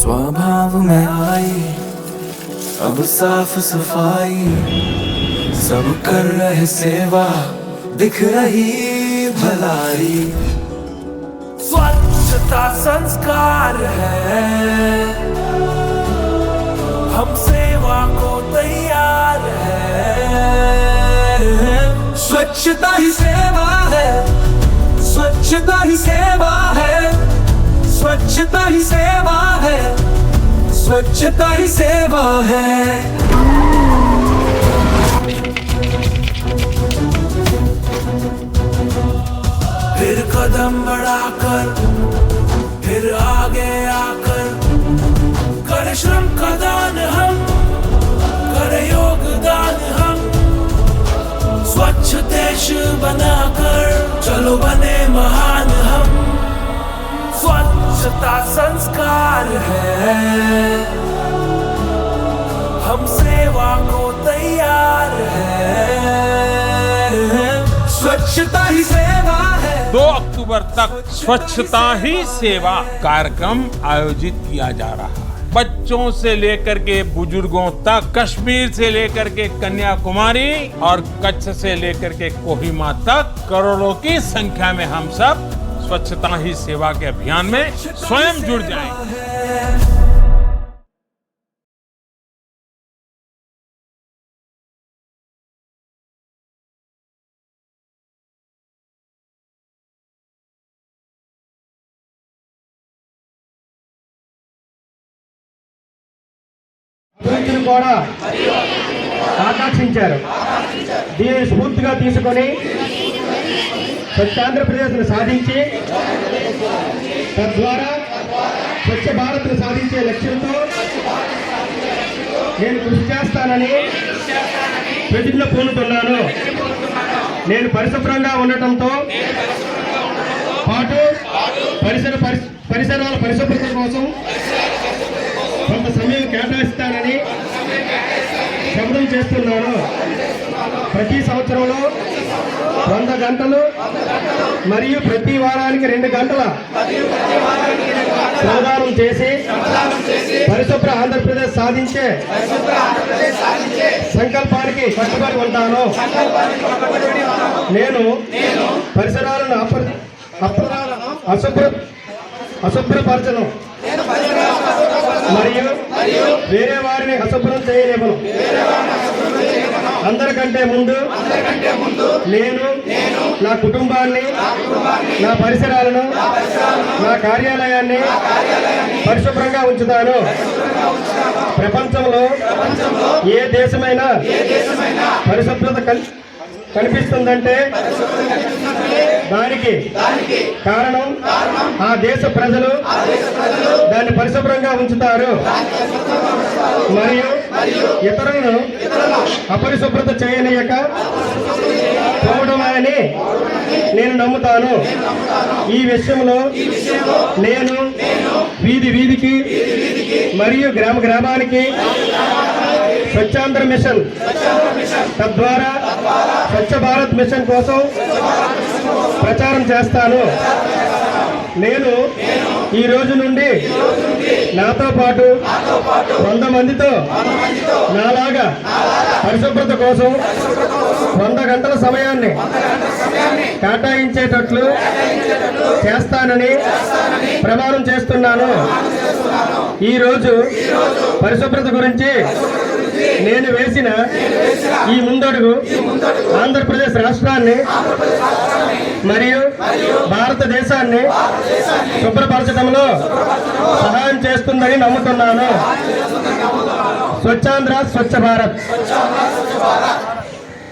स्वभाव में आई अब साफ़ सफ़ाई, सब कर रहे सेवा, दिख रही भलाई। स्वच्छता संस्कार है। हम सेवा को तैयार है। स्वच्छता ही सेवा है। स्वच्छता ही सेवा है। स्वच्छता ही सेवा है। स्वच्छता ही सेवा है। फिर कदम बढ़ाकर, फिर आगे आकर, कर श्रम का दान हम, कर योगदान हम। स्वच्छ देश बनाकर, चलो बने हम स्वच्छता संस्कार है। हम सेवा को तैयार है। स्वच्छता ही सेवा है। 2 अक्टूबर तक स्वच्छता ही सेवा कार्यक्रम आयोजित किया जा रहा है। बच्चों से लेकर के बुज़ुर्गों तक, कश्मीर से लेकर के कन्याकुमारी और कच्छ से लेकर के कोहिमा तक करोड़ों की संख्या में हम सब स्वच्छता ही सेवा के अभियान में स्वयं जुड़ जाएं అభివృద్ధిని కూడా ఆకాంక్షించారు దీనిని స్ఫూర్తిగా తీసుకొని స్వచ్ఛ ఆంధ్రప్రదేశ్ను సాధించి తద్వారా స్వచ్ఛ భారత్ను సాధించే లక్ష్యంతో నేను కృషి చేస్తానని ప్రతిజ్ఞ పూనుతున్నాను నేను పరిశుభ్రంగా ఉండటంతో పాటు పరిసర పరిసరాల పరిశుభ్రత కోసం కొంత సమయం కేటాయిస్తానని శబ్దం చేస్తున్నాను. ప్రతి సంవత్సరంలో వంద గంటలు మరియు ప్రతి వారానికి రెండు గంటల శ్రమదానం చేసి పరిశుభ్ర ఆంధ్రప్రదేశ్ సాధించే సంకల్పానికి కట్టుబడి ఉంటాను. నేను పరిసరాలను అశుభ్ర అశుభ్రపరచను. మరియు వేరే వారిని అశుభ్రం చేయలేమను అందరికంటే ముందు నేను నా కుటుంబాన్ని నా పరిసరాలను నా కార్యాలయాన్ని పరిశుభ్రంగా ఉంచుతాను. ప్రపంచంలో ఏ దేశమైనా పరిశుభ్రత కన్- కనిపిస్తుందంటే దానికి కారణం ఆ దేశ ప్రజలు దాన్ని పరిశుభ్రంగా ఉంచుతారు. మరియు ఇతరులను అపరిశుభ్రత చేయనీయక పోవడమని నేను నమ్ముతాను. ఈ విషయంలో నేను వీధి వీధికి మరియు గ్రామ గ్రామానికి స్వచ్ఛాంధ్ర మిషన్ తద్వారా స్వచ్ఛ భారత్ మిషన్ కోసం ప్రచారం చేస్తాను. నేను ఈ రోజు నుండి నాతో పాటు వంద మందితో నాలాగా పరిశుభ్రత కోసం వంద గంటల సమయాన్ని కేటాయించేటట్లు చేస్తానని ప్రమాణం చేస్తున్నాను. ఈ రోజు పరిశుభ్రత గురించి నేను వేసిన ఈ ముందడుగు ఆంధ్రప్రదేశ్ రాష్ట్రాన్ని మరియు భారతదేశాన్ని శుభ్రపరచడంలో సహాయం చేస్తుందని నమ్ముతున్నాను. స్వచ్ఛాంధ్ర స్వచ్ఛ భారత్.